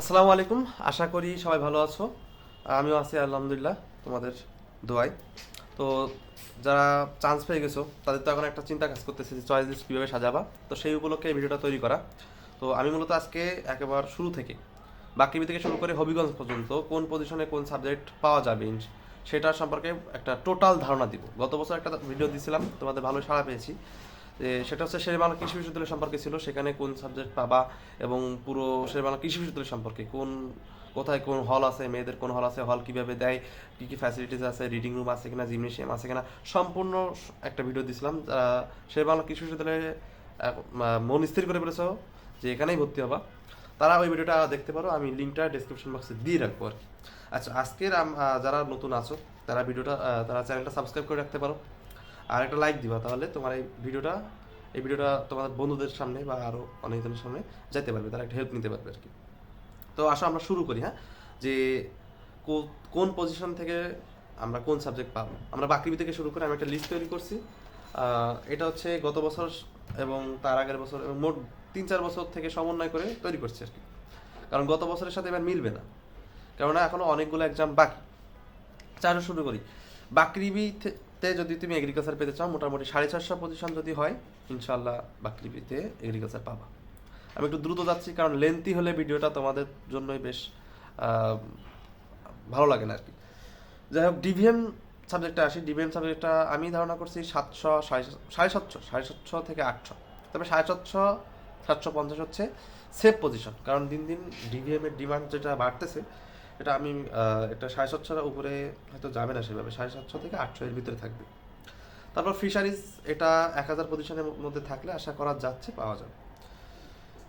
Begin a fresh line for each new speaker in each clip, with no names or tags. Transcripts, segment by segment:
আসসালামু আলাইকুম, আশা করি সবাই ভালো আছো। আমিও আছি, আলহামদুলিল্লাহ, তোমাদের দোয়ায়। তো যারা চান্স পেয়ে গেছো, তাদের তো এখন একটা চিন্তা কাজ করতেছে যে চয়েস লিস্ট কীভাবে সাজাবা। তো সেই উপলক্ষে এই ভিডিওটা তৈরি করা। তো আমি মূলত আজকে একেবারে শুরু থেকে, বাকিবি থেকে শুরু করে হবিগঞ্জ পর্যন্ত কোন পজিশনে কোন সাবজেক্ট পাওয়া যাবে সেটা সম্পর্কে একটা টোটাল ধারণা দিব। গত বছর একটা ভিডিও দিয়েছিলাম তোমাদের ভালো সাড়া পেয়েছি। সেটা হচ্ছে শেরবাংলা কৃষি বিশ্ববিদ্যালয় সম্পর্কে ছিল, সেখানে কোন সাবজেক্ট পাবা এবং পুরো শেরবাংলা কৃষি বিশ্ববিদ্যালয় সম্পর্কে কোন, কোথায় কোন হল আছে, মেয়েদের কোন হল আছে হল কীভাবে দেয়, কি কি ফ্যাসিলিটিস আছে রিডিং রুম আছে কিনা জিমনেশিয়াম আছে কিনা, সম্পূর্ণ একটা ভিডিও দিছিলাম শেরবাংলা কৃষি বিশ্ববিদ্যালয়ে মন স্থির করে ফেলেছ যে এখানেই ভর্তি হবা তারা ওই ভিডিওটা দেখতে পারো, আমি লিঙ্কটা ডিসক্রিপশন বক্সে দিয়ে রাখব আর কি। আচ্ছা আজকের যারা নতুন আছো, তারা ভিডিওটা তারা চ্যানেলটা সাবস্ক্রাইব করে রাখতে পারো আর একটা লাইক দিবা তাহলে তোমার এই ভিডিওটা এই ভিডিওটা তোমাদের বন্ধুদের সামনে বা আরও অনেকজনের সামনে যেতে পারবে, তারা একটা হেল্প নিতে পারবে আর কি তো আসো আমরা শুরু করি হ্যাঁ? যে কোন পজিশন থেকে আমরা কোন সাবজেক্ট পাবো? আমরা বাকৃবি থেকে শুরু করে আমি একটা লিস্ট তৈরি করছি। এটা হচ্ছে গত বছর এবং তার আগের বছর এবং মোট তিন চার বছর থেকে সমন্বয় করে তৈরি করছি আর কি কারণ গত বছরের সাথে এবার মিলবে না। কেননা এখনও অনেকগুলো এক্সাম বাকি। চারো শুরু করি। বাকরিবিতে যদি তুমি এগ্রিকালচার পেতে চাও, মোটামুটি সাড়ে চারশো পজিশন যদি হয় ইনশাল্লাহ বাকরিবিতে এগ্রিকালচার পাবা। আমি একটু দ্রুত যাচ্ছি, কারণ লেন্থি হলে ভিডিওটা তোমাদের জন্যই বেশ ভালো লাগে না আর কি। যাই হোক ডিভিএম সাবজেক্টটা আসি। ডিভিএম সাবজেক্টটা আমি ধারণা করছি সাতশো, সাড়ে সাতশো সাড়ে সাতশো থেকে আটশো। তবে সাড়ে সাতশো সাতশো পঞ্চাশ হচ্ছে সেফ পজিশন কারণ দিন দিন ডিভিএম এর ডিমান্ড যেটা বাড়তেছে এটা আমি এটা সাড়ে সাতশোর উপরে হয়তো যাবে না সেভাবে, সাড়ে সাতশো থেকে আটশো এর ভিতরে থাকবে। তারপর ফিশারিজ এটা এক হাজার পজিশনের মধ্যে থাকলে আশা করা যাচ্ছে পাওয়া যাবে।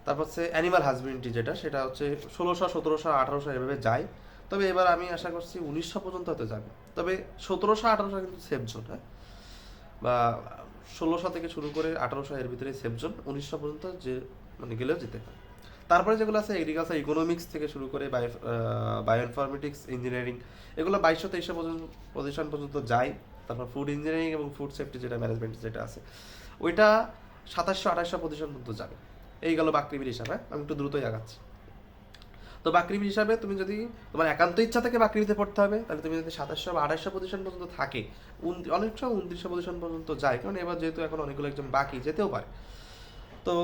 তারপর হচ্ছে অ্যানিমাল হাজবেন্ড্রি যেটা, সেটা হচ্ছে ষোলোশো, সতেরোশো, আঠারোশো এভাবে যায়। তবে এবার আমি আশা করছি উনিশশো পর্যন্ত হয়তো যাবে। তবে সতেরোশো, আঠারোশো কিন্তু সেফ জোন হ্যাঁ? বা ষোলোশো থেকে শুরু করে আঠারোশো এর ভিতরে সেফ জোন উনিশশো পর্যন্ত যে মানে গেলেও যেতে পারে। তারপরে যেগুলো আছে এগ্রিকালচার ইকোনমিক্স থেকে শুরু করে বায়ো বায়োইনফরমেটিক্স ইঞ্জিনিয়ারিং এগুলো বাইশশো তেইশশো পর্যন্ত পজিশন পর্যন্ত যায়। তারপর ফুড ইঞ্জিনিয়ারিং এবং ফুড সেফটি যেটা ম্যানেজমেন্ট যেটা আছে, ওইটা সাতাশশো, আঠাশশো পজিশন পর্যন্ত যাবে। এই গেল বাকৃবির হিসাবে আমি একটু দ্রুতই আগাচ্ছি। তো বাকৃবি হিসাবে তুমি যদি, তোমার একান্ত ইচ্ছা থেকে বাকৃবিতে পড়তে হবে, তাহলে তুমি যদি সাতাশশো বা আঠাশশো পজিশন পর্যন্ত থাকে অনেক সময় উনত্রিশশো পজিশন পর্যন্ত যায়। কারণ এবার যেহেতু এখন অনেকগুলো একজন বাকি, যেতেও পারে। তো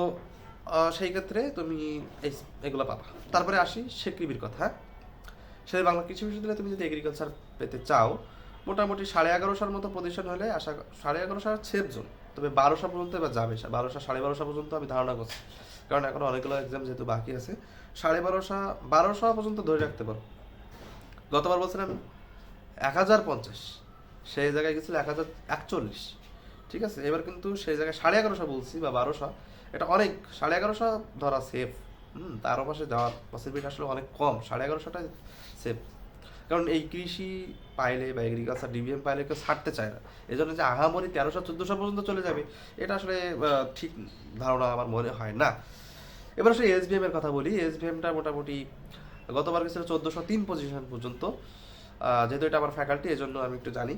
সেই ক্ষেত্রে তুমি এই এগুলো পাবা। তারপরে আসি শেকৃবির কথা। সে বাংলা কৃষি বিশ্ববিদ্যালয়ে তুমি যদি এগ্রিকালচার পেতে চাও, মোটামুটি সাড়ে এগারোশোর মতো পজিশন হলে আশা সাড়ে এগারোশো সেফ জোন তবে বারোশো পর্যন্ত এবার যাবে বারোশো, সাড়ে বারোশো পর্যন্ত আমি ধারণা করছি। কারণ এখন অনেকগুলো এক্সাম যেহেতু বাকি আছে, সাড়ে বারোশো বারোশো পর্যন্ত ধরে রাখতে পারো। গতবার বলছিলাম এক হাজার পঞ্চাশ, সেই জায়গায় গেছিল এক হাজার একচল্লিশ। ঠিক আছে? এবার কিন্তু সেই জায়গায় সাড়ে এগারোশো বলছি বা বারোশো এটা অনেক, সাড়ে এগারোশো ধরা সেফ হুম, তার পাশে যাওয়ার পসিবিলিটি আসলে অনেক কম। সাড়ে এগারোশোটাই সেফ কারণ এই কৃষি পাইলে বা এগ্রিকালচার ডিভিএম পাইলে কেউ ছাড়তে চায় না। এই জন্য যে আহামরি তেরোশো, চোদ্দোশো পর্যন্ত চলে যাবে, এটা আসলে ঠিক ধারণা আমার মনে হয় না। এবার আসলে এসবিএম এর কথা বলি। এসবিএমটা মোটামুটি গতবার গেছিল চোদ্দোশো তিন পজিশন পর্যন্ত। যেহেতু এটা আমার ফ্যাকাল্টি এজন্য আমি একটু জানি।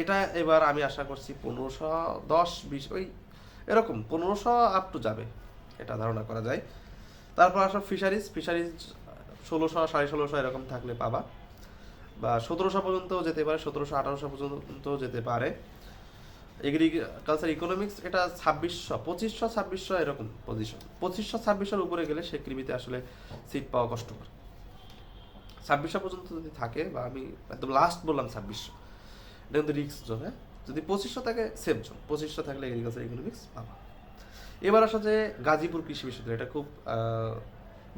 এটা এবার আমি আশা করছি পনেরোশো দশ, বিশ, ওই এরকম পনেরোশো আপ টু যাবে, এটা ধারণা করা যায়। তারপর আসো ফিশারিজ ফিশারিজ ষোলোশো, সাড়ে ষোলোশো এরকম থাকলে পাবা। বা সতেরোশো পর্যন্ত যেতে পারে, সতেরোশো, আঠারোশো পর্যন্ত যেতে পারে। এগ্রিকালচার ইকোনমিক্স এটা ছাব্বিশশো, পঁচিশশো, ছাব্বিশশো এরকম পজিশন পঁচিশশো, ছাব্বিশশোর উপরে গেলে সে কৃমিতে আসলে সিট পাওয়া কষ্টকর। ছাব্বিশশো পর্যন্ত যদি থাকে, বা আমি একদম লাস্ট বললাম ছাব্বিশশো, এটা কিন্তু রিক্স জোন হ্যাঁ? যদি পঁচিশশো থাকে সেফ জোন পঁচিশশো থাকলে এগ্রিকালচার ইকোনমিক্স পাবা এবার আসা যে গাজীপুর কৃষি বিশ্ববিদ্যালয়, এটা খুব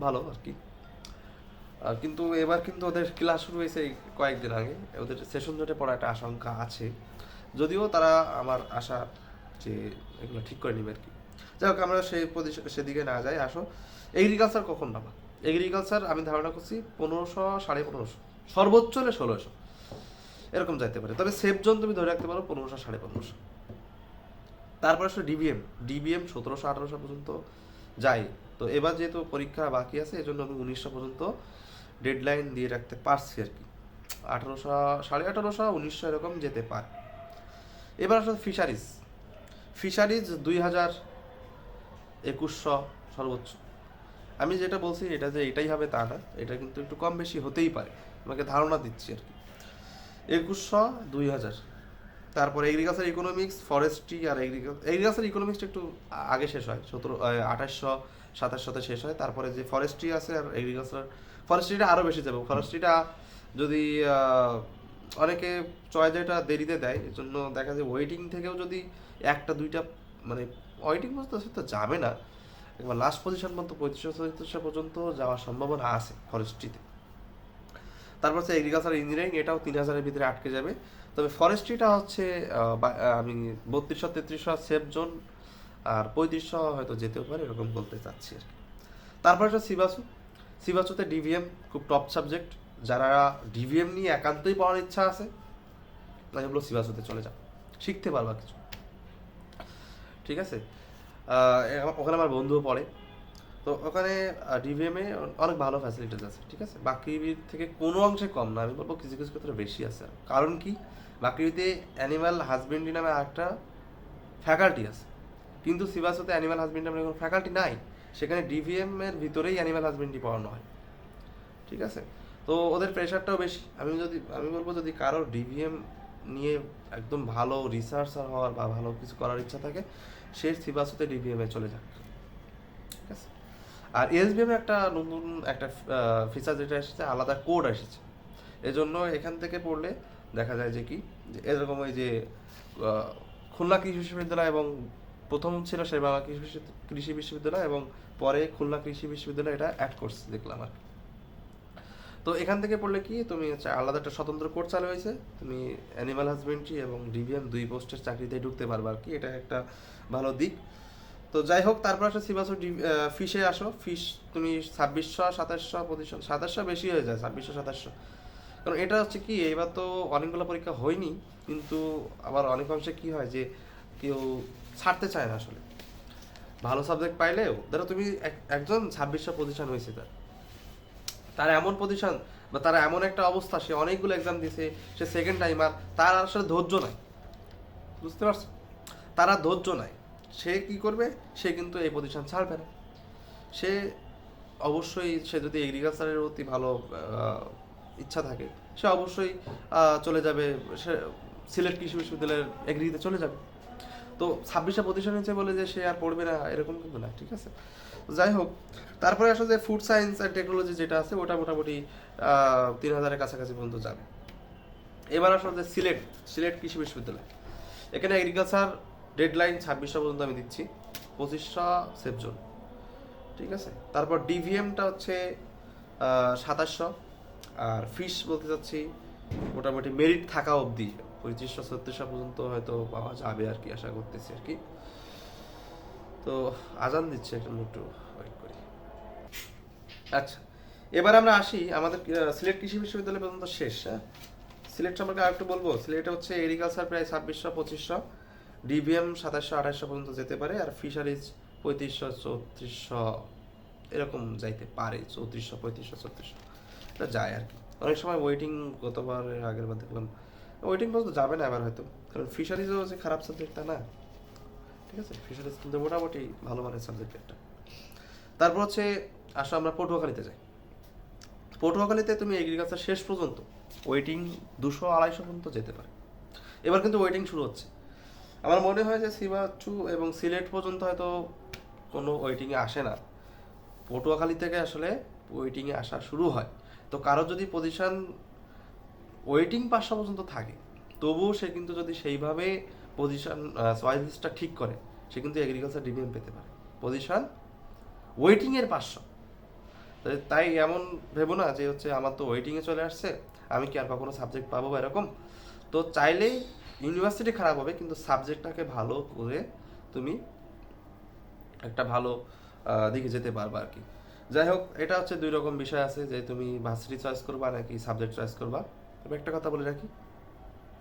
ভালো আর কি। কিন্তু এবার কিন্তু ওদের ক্লাস শুরু হয়েছে কয়েকদিন আগে। ওদের সেশন জটে পড়া একটা আশঙ্কা আছে। যদিও তারা আমার আশা যে এগুলো ঠিক করে নেবে আর কি। যাই হোক, আমরা সেই সেদিকে না যাই, আসো। এগ্রিকালচার কখন পাবা এগ্রিকালচার আমি ধারণা করছি পনেরোশো সাড়ে পনেরোশো। সর্বোচ্চ হলে ষোলোশো। এরকম যাইতে পারে। তবে সেফ জোন তুমি ধরে রাখতে পারো পনেরোশো, সাড়ে পনেরোশো। তারপরে আসলে ডিবিএম ডিবিএম সতেরোশো, আঠারোশো পর্যন্ত যায়। তো এবার যেহেতু পরীক্ষা বাকি আছে, এজন্য আমি উনিশশো পর্যন্ত ডেডলাইন দিয়ে রাখতে পারছি আর কি। আঠারোশো, সাড়ে আঠারোশো, উনিশশো এরকম যেতে পারে। এবার আসলে ফিশারিজ ফিশারিজ দুই হাজার একুশশো সর্বোচ্চ। আমি যেটা বলছি, এটা যে এটাই হবে তা না, এটা কিন্তু একটু কম বেশি হতেই পারে। আমাকে ধারণা দিচ্ছি আর কি। একুশশো দুই হাজার। তারপর এগ্রিকালচার ইকোনমিক্স ফরেস্ট্রি আর এগ্রিকালচার ইকোনমিক্সটা একটু আগে শেষ হয়, সতেরো আঠাশশো সাতাশ সাতাশশোতে শেষ হয়। তারপরে যে ফরেস্ট্রি আছে আর এগ্রিকালচার ফরেস্ট্রিটা আরও বেশি যাবে। ফরেস্ট্রিটা যদি অনেকে চয়েস এটা দেরিতে দেয়, এর জন্য দেখা যায় ওয়েটিং থেকেও যদি একটা, দুইটা মানে ওয়েটিং পর্যন্ত তো যাবে না। একবার লাস্ট পজিশন পর্যন্ত ছত্রিশশো পর্যন্ত যাওয়ার সম্ভাবনা আছে ফরেস্ট্রিতে তারপর হচ্ছে এগ্রিকালচার ইঞ্জিনিয়ারিং এটাও তিন হাজারের ভিতরে আটকে যাবে। তবে ফরেস্ট্রিটা হচ্ছে আমি বত্রিশশো, তেত্রিশশো সেফ জোন আর পঁয়ত্রিশশো হয়তো যেতেও পারে, এরকম বলতে চাচ্ছি আর কি। তারপর হচ্ছে সিবাসু সিবাসুতে ডিভিএম খুব টপ সাবজেক্ট যারা ডিভিএম নিয়ে একান্তই পড়ার ইচ্ছা আছে আমি বলব সিবাসুতে চলে যাও। শিখতে পারবা কিছু। ঠিক আছে? ওখানে আমার বন্ধুও পড়ে। তো ওখানে ডিভিএমে অনেক ভালো ফ্যাসিলিটিস আছে, ঠিক আছে? বাকরিবির থেকে কোনো অংশে কম না, আমি বলব কিছু কিছু ক্ষেত্রে বেশি আছে। কারণ কি? বাকরিবিতে অ্যানিমাল হাজবেন্ড্রি নামে একটা ফ্যাকাল্টি আছে। কিন্তু সিবাসতে অ্যানিমাল হাজবেন্ড্রি নামে কোনো ফ্যাকাল্টি নাই। সেখানে ডিভিএম এর ভিতরেই অ্যানিমাল হাজবেন্ড্রি পড়ানো হয়। ঠিক আছে? তো ওদের প্রেশারটাও বেশি। আমি যদি, আমি বলব যদি কারোর ডিভিএম নিয়ে একদম ভালো রিসার্চার হওয়ার বা ভালো কিছু করার ইচ্ছা থাকে, সে সিবাসতে ডিভিএম চলে যাক। ঠিক আছে? আর এসবিএম একটা নতুন একটা ফিচার যেটা এসেছে, আলাদা কোড এসেছে। এজন্য এখান থেকে পড়লে দেখা যায় যে কি, যে এরকম ওই যে খুলনা কৃষি বিশ্ববিদ্যালয় এবং প্রথম ছিল শেরবাংলা কৃষি কৃষি বিশ্ববিদ্যালয় এবং পরে খুলনা কৃষি বিশ্ববিদ্যালয় এটা অ্যাড করছে দেখলাম আর তো এখান থেকে পড়লে কি, তুমি হচ্ছে আলাদা একটা স্বতন্ত্র কোর্স চালু হয়েছে, তুমি অ্যানিমাল হাজবেন্ড্রি এবং ডিভিএম দুই পোস্টের চাকরিতে ঢুকতে পারবে আর কি, এটা একটা ভালো দিক। তো যাই হোক তারপর আসো সিবাসো ফিশে আসো। ফিশ তুমি ছাব্বিশশো, সাতাশশো, পঁচিশশো, সাতাশশো বেশি হয়ে যায়, ছাব্বিশশো, সাতাশশো। কারণ এটা হচ্ছে কি, এবার তো অনেকগুলো পরীক্ষা হয়নি, কিন্তু আবার অনেক অংশে কী হয় যে কেউ ছাড়তে চায় না আসলে। ভালো সাবজেক্ট পাইলেও, ধরো তুমি এক- একজন ছাব্বিশশো পজিশন হয়েছে তার। তার এমন পজিশন বা তার এমন একটা অবস্থা, সে অনেকগুলো এক্সাম দিয়েছে সে সেকেন্ড টাইমার তার আসলে ধৈর্য নাই। বুঝতে পারছ? তারা ধৈর্য নাই। সে কি করবে? সে কিন্তু এই প্রতিষ্ঠান ছাড়বে না। সে অবশ্যই সে যদি এগ্রিকালচারের প্রতি ভালো ইচ্ছা থাকে, সে অবশ্যই চলে যাবে, সে সিলেট কৃষি বিশ্ববিদ্যালয়ের এগ্রিতে চলে যাবে। তো ছাব্বিশটা প্রতিষ্ঠান হয়েছে বলে যে সে আর পড়বে না, এরকম কিন্তু না, ঠিক আছে? যাই হোক, তারপরে আসলে যে ফুড সায়েন্স অ্যান্ড টেকনোলজি যেটা আছে, ওটা মোটামুটি তিন হাজারের কাছাকাছি পর্যন্ত যাবে। এবার আসলে যে সিলেট সিলেট কৃষি বিশ্ববিদ্যালয়। এখানে এগ্রিকালচার ডেডলাইন ছাব্বিশশো পর্যন্ত আমি দিচ্ছি, পঁচিশশো সেফ জোন। ঠিক আছে? তারপর ডিভিএমটা হচ্ছে সাতাশশো। আর ফিশ বলতে চাচ্ছি, মোটামুটি মেরিট থাকা অবধি, পঁয়ত্রিশশো, ছত্রিশশো পর্যন্ত হয়তো পাওয়া যাবে আর কি, আশা করতেছি আর কি। তো আজান দিচ্ছে এখন একটু ওয়েট করি। আচ্ছা এবার আমরা আসি, আমাদের সিলেট কৃষি বিশ্ববিদ্যালয় পর্যন্ত শেষ হ্যাঁ? সিলেট সম্পর্কে আর একটু বলব? সিলেটে হচ্ছে এগ্রিকালচার প্রায় ছাব্বিশশো, পঁচিশশো। ডিবিএম সাতাশশো, আঠাশশো পর্যন্ত যেতে পারে আর ফিশারিজ পঁয়ত্রিশশো, চৌত্রিশশো, এরকম যাইতে পারে, চৌত্রিশশো, পঁয়ত্রিশশো, চৌত্রিশশো। এটা যায় আর কি। অনেক সময় ওয়েটিং গতবার আগের বার দেখলাম। ওয়েটিং পর্যন্ত যাবে না এবার হয়তো। কারণ ফিশারিজও যে খারাপ সাবজেক্ট তা না? ঠিক আছে? ফিশারিজ কিন্তু মোটামুটি ভালো মানের সাবজেক্ট একটা। তারপর হচ্ছে, আসো আমরা পটুয়াখালীতে যাই। পটুয়াখালীতে তুমি এগ্রিকালচার শেষ পর্যন্ত ওয়েটিং দুশো, আড়াইশো পর্যন্ত যেতে পারে। এবার কিন্তু ওয়েটিং শুরু হচ্ছে। আমার মনে হয় যে সিবাচু এবং সিলেট পর্যন্ত হয়তো কোনো ওয়েটিংয়ে আসে না। পটুয়াখালী থেকে আসলে ওয়েটিংয়ে আসা শুরু হয়। তো কারও যদি পজিশন ওয়েটিং পাঁচশো পর্যন্ত থাকে, তবুও সে কিন্তু যদি সেইভাবে পজিশন চয়েস লিস্টটা ঠিক করে, সে কিন্তু এগ্রিকালচার ডিভিএম পেতে পারে। পজিশন ওয়েটিংয়ের পাঁচশো। তাই এমন ভেবো না যে হচ্ছে আমার তো ওয়েটিংয়ে চলে আসছে, আমি কি আর কখনো সাবজেক্ট পাবো বা এরকম? তো চাইলেই ইউনিভার্সিটি খারাপ হবে, কিন্তু সাবজেক্টটাকে ভালো করে তুমি একটা ভালো দিকে যেতে পারবা আর কি। যাই হোক, এটা হচ্ছে দুই রকম বিষয় আছে যে তুমি ভার্সিটি চয়েস করবা নাকি সাবজেক্ট চয়েস করবা। তবে একটা কথা বলে রাখি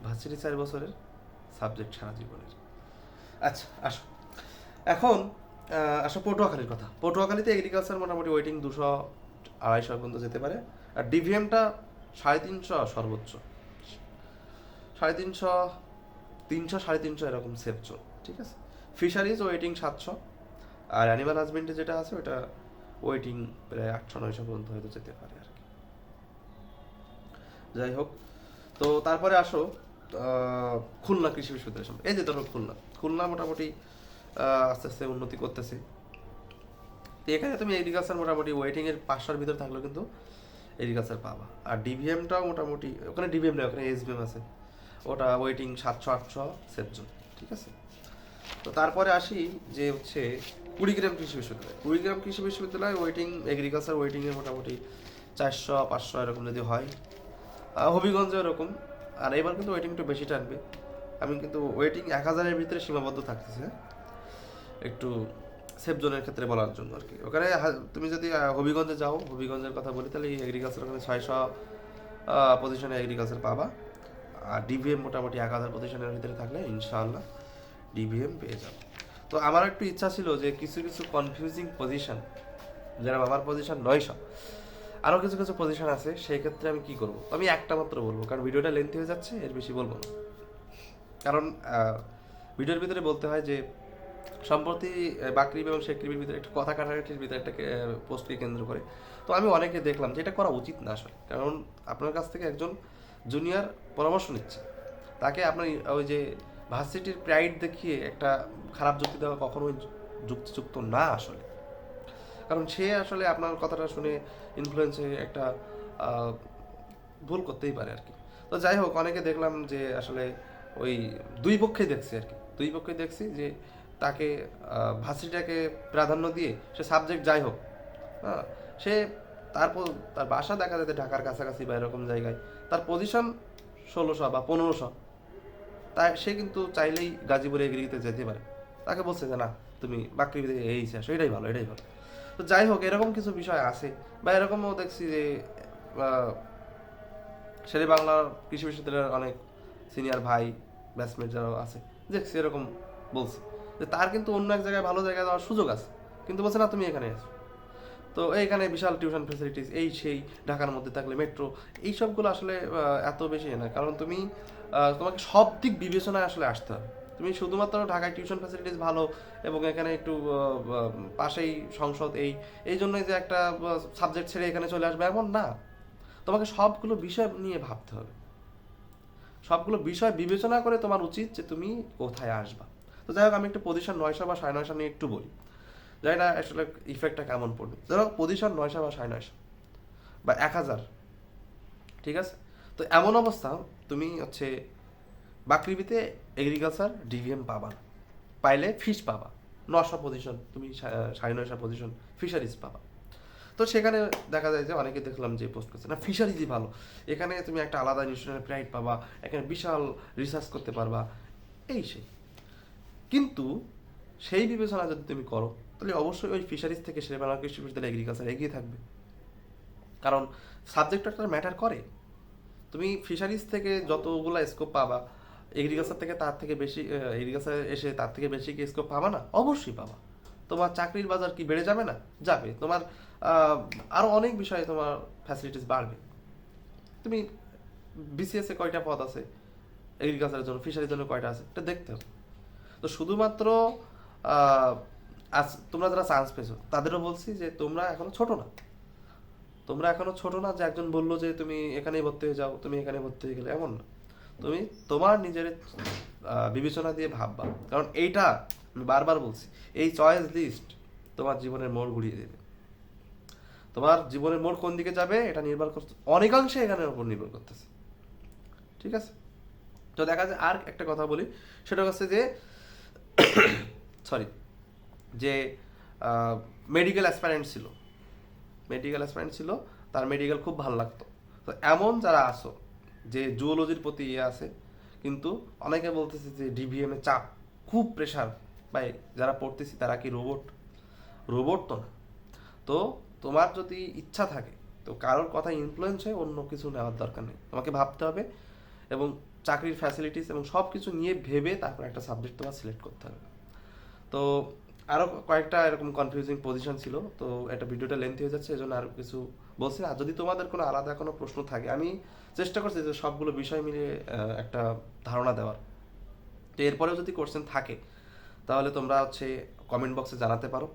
ভার্সিটি চার বছরের সাবজেক্ট সারা জীবনের। আচ্ছা আসো। এখন আসো পটুয়াখালীর কথা। পটুয়াখালীতে এগ্রিকালচার মোটামুটি ওয়েটিং দুশো আড়াইশো পর্যন্ত যেতে পারে। আর ডিভিএমটা সাড়ে তিনশো সর্বোচ্চ। সাড়ে তিনশো তিনশো, সাড়ে তিনশো এরকম সেফ জোন ঠিক আছে? ফিশারিজ ওয়েটিং সাতশো, আর অ্যানিমাল হাজবেন্ডে যেটা আছে ওটা ওয়েটিং প্রায় আটশো, নয়শো পর্যন্ত হয়তো যেতে পারে আর কি। যাই হোক, তো তারপরে আসো খুলনা কৃষি বিশ্ববিদ্যালয় সম্পর্কে। এই যে ধরো খুলনা খুলনা মোটামুটি আস্তে আস্তে উন্নতি করতেছে। তো এখানে তুমি এগ্রিকালচার মোটামুটি ওয়েটিংয়ের পাঁচশোর ভিতরে থাকলেও কিন্তু এগ্রিকালচার পাবা। আর ডিভিএমটাও মোটামুটি, ওখানে ডিভিএম নেই, ওখানে এসবিএম আছে। ওটা ওয়েটিং সাতশো, আটশো সেভজন ঠিক আছে? তো তারপরে আসি যে হচ্ছে কুড়িগ্রাম কৃষি বিশ্ববিদ্যালয়। কুড়িগ্রাম কৃষি বিশ্ববিদ্যালয় ওয়েটিং এগ্রিকালচার ওয়েটিংয়ে মোটামুটি চারশো, পাঁচশো এরকম যদি হয়। হবিগঞ্জে এরকম। আর এবার কিন্তু ওয়েটিং একটু বেশি টানবে। আমি কিন্তু ওয়েটিং এক হাজারের ভিতরে সীমাবদ্ধ থাকতেছে একটু সেফ জোনের ক্ষেত্রে বলার জন্য আর কি। ওখানে তুমি যদি হবিগঞ্জে যাও, হবিগঞ্জের কথা বলি, তাহলে এগ্রিকালচার ওখানে ছয়শো পজিশনে এগ্রিকালচার পাবা। আর ডিভিএম মোটামুটি এক হাজার পজিশনের ভিতরে থাকলে ইনশাআল্লাহ ডিভিএম পেয়ে যাব। তো আমার একটু ইচ্ছা ছিল যে কিছু কিছু কনফিউজিং পজিশন যেরকম আমার পজিশন নয়শো, আরও কিছু কিছু পজিশন আছে, সেই ক্ষেত্রে আমি কি করব? আমি একটা মাত্র বলব, কারণ ভিডিওটা লেন্থি হয়ে যাচ্ছে, এর বেশি বলব না। কারণ ভিডিওর ভিতরে বলতে হয় যে সম্প্রতি বাকরিব এবং শেখরিবির ভিতরে একটা কথা কাটাকাটির ভিতরে একটা পোস্টকে কেন্দ্র করে। তো আমি অনেকে দেখলাম যে এটা করা উচিত না আসলে। কারণ আপনার কাছ থেকে একজন জুনিয়র পরামর্শ নিচ্ছে। তাকে আপনার ওই যে ভার্সিটির প্রাইড দেখিয়ে একটা খারাপ যুক্তি দেওয়া কখনোই যুক্তিযুক্ত না আসলে। কারণ সে আসলে আপনার কথাটা শুনে ইনফ্লুয়েন্স হয়ে একটা ভুল করতেই পারে আর কি তো যাই হোক, অনেকে দেখলাম যে আসলে ওই দুই পক্ষেই দেখছি আর কি দুই পক্ষে দেখছি যে তাকে ভার্সিটিটাকে প্রাধান্য দিয়ে সে সাবজেক্ট যাই হোক হ্যাঁ সে তারপর তার বাসা দেখা যাচ্ছে ঢাকার কাছাকাছি বা এরকম জায়গায়। তার পজিশন ষোলোশো বা পনেরোশো। তাই সে কিন্তু চাইলেই গাজীপুরে এগ্রিতে যেতে পারে। তাকে বলছে যে, না, তুমি বাকরিতে এই আসো, এটাই ভালো এটাই ভালো। তো যাই হোক, এরকম কিছু বিষয় আছে বা এরকমও দেখছি যে শেরে বাংলার কৃষি বিশ্ববিদ্যালয়ের অনেক সিনিয়র ভাই ব্যাচমেট যারা আছে দেখছি এরকম বলছে। যে তার কিন্তু অন্য এক জায়গায় ভালো জায়গায় যাওয়ার সুযোগ আছে। কিন্তু বলছে, না, তুমি এখানে আসো তো এইখানে বিশাল টিউশন ফেসিলিটিস এই সেই ঢাকার মধ্যে থাকলে মেট্রো এই সবগুলো আসলে এত বেশি না। কারণ তুমি তোমাকে সব দিক বিবেচনায় আসলে আসতে হবে। তুমি শুধুমাত্র ঢাকায় টিউশন ফ্যাসিলিটিস ভালো এবং এখানে একটু পাশেই সংসদ এই এই জন্যই যে একটা সাবজেক্ট ছেড়ে এখানে চলে আসবে এমন না। তোমাকে সবগুলো বিষয় নিয়ে ভাবতে হবে। সবগুলো বিষয় বিবেচনা করে তোমার উচিত যে তুমি কোথায় আসবা। তো যাই হোক, আমি একটু পজিশন নয়শো বা সাড়ে নয়শো নিয়ে একটু বলি। জানি আসলে ইফেক্টটা কেমন পড়বে? ধরো পজিশন নয়শো বা সাড়ে নয়শো বা এক হাজার, ঠিক আছে? তো এমন অবস্থা, তুমি হচ্ছে বাকরিবিতে এগ্রিকালচার ডিভিএম পাবা না। পাইলে ফিশ পাবা। নশো পজিশন তুমি সাড়ে নয়শো পজিশন ফিশারিজ পাবা। তো সেখানে দেখা যায় যে অনেকে দেখলাম যে পোস্ট করছে, না ফিশারিজই ভালো। এখানে তুমি একটা আলাদা ন্যাশনাল প্রাইড পাবা, এখানে বিশাল রিসার্চ করতে পারবা। এই সেই। কিন্তু সেই বিবেচনা যদি তুমি করো তাহলে অবশ্যই ওই ফিশারিজ থেকে সেরে শেরেবাংলা কৃষি বিশ্ববিদ্যালয় এগ্রিকালচার এগিয়ে থাকবে। কারণ সাবজেক্ট একটা ম্যাটার করে। তুমি ফিশারিজ থেকে যতগুলো স্কোপ পাবা এগ্রিকালচার থেকে তার থেকে বেশি এগ্রিকালচার এসে তার থেকে বেশি কি স্কোপ পাবা না? অবশ্যই পাবা। তোমার চাকরির বাজার কি বেড়ে যাবে না? যাবে। তোমার আরও অনেক বিষয়ে তোমার ফ্যাসিলিটিস বাড়বে। তুমি বিসিএস কয়টা পদ আছে? এগ্রিকালচারের জন্য ফিশারির জন্য কয়টা আছে? এটা দেখতে হবে। তো শুধুমাত্র আজ তোমরা যারা চান্স পেয়েছ, তাদেরও বলছি যে তোমরা এখনও ছোট না। তোমরা এখনও ছোট না যে একজন বলল যে তুমি এখানেই ভর্তি হয়ে যাও, তুমি এখানে ভর্তি হয়ে গেলে। এমন না। তুমি তোমার নিজের বিবেচনা দিয়ে ভাববা। কারণ এইটা আমি বারবার বলছি, এই চয়েস লিস্ট তোমার জীবনের মোড় ঘুরিয়ে দেবে। তোমার জীবনের মোড় কোন দিকে যাবে, এটা নির্ভর করতে অনেকাংশে এখানের উপর নির্ভর করতেছে। ঠিক আছে? তো দেখা যায় আর একটা কথা বলি, সেটা হচ্ছে যে সরি যে মেডিকেল অ্যাসপারেন্ট ছিল। মেডিকেল অ্যাসপারেন্ট ছিল, তার মেডিকেল খুব ভালো লাগতো। তো এমন যারা আসো যে জুওলজির প্রতি ইয়ে আছে, কিন্তু অনেকে বলতেছে যে ডিভিএম এ চাপ খুব প্রেশার ভাই যারা পড়তেছি, তারা কি রোবট রোবট তো না। তো তোমার যদি ইচ্ছা থাকে, তো কারোর কথা ইনফ্লুয়েন্স হয়ে অন্য কিছু নেওয়ার দরকার নেই। তোমাকে ভাবতে হবে এবং চাকরির ফ্যাসিলিটিস এবং সব কিছু নিয়ে ভেবে তারপর একটা সাবজেক্ট তোমার সিলেক্ট করতে হবে। তো আরও কয়েকটা এরকম কনফিউজিং পজিশন ছিল, তো এটা ভিডিওটা লেন্থ হয়ে যাচ্ছে, এজন্য আর কিছু বলছি। আর যদি তোমাদের কোনো আলাদা কোনো প্রশ্ন থাকে, আমি চেষ্টা করছি যে সবগুলো বিষয় মিলিয়ে একটা ধারণা দেওয়ার। তো এরপরেও যদি কোশ্চেন থাকে, তাহলে তোমরা হচ্ছে কমেন্ট বক্সে জানাতে পারো।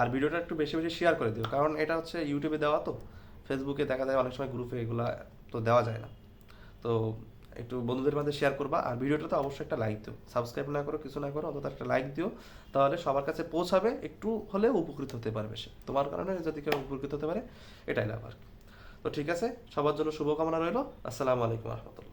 আর ভিডিওটা একটু বেশি বেশি শেয়ার করে দিও, কারণ এটা হচ্ছে ইউটিউবে দেওয়া তো। ফেসবুকে দেখা যায় অনেক সময় গ্রুপে এগুলা তো দেওয়া যায় না। তো একটু বন্ধুদের মধ্যে শেয়ার করবা। আর ভিডিওটা তো অবশ্যই একটা লাইক দিও। সাবস্ক্রাইব না করো, কিছু না করো, অন্তত একটা লাইক দিও। তাহলে সবার কাছে পৌঁছাবে, একটু হলেও উপকৃত হতে পারবে সে। তোমার কারণে যদি কেউ উপকৃত হতে পারে, এটাই লাভ আর। তো ঠিক আছে, সবার জন্য শুভকামনা রইল। আসসালামু আলাইকুম রহমতুল্লাহ।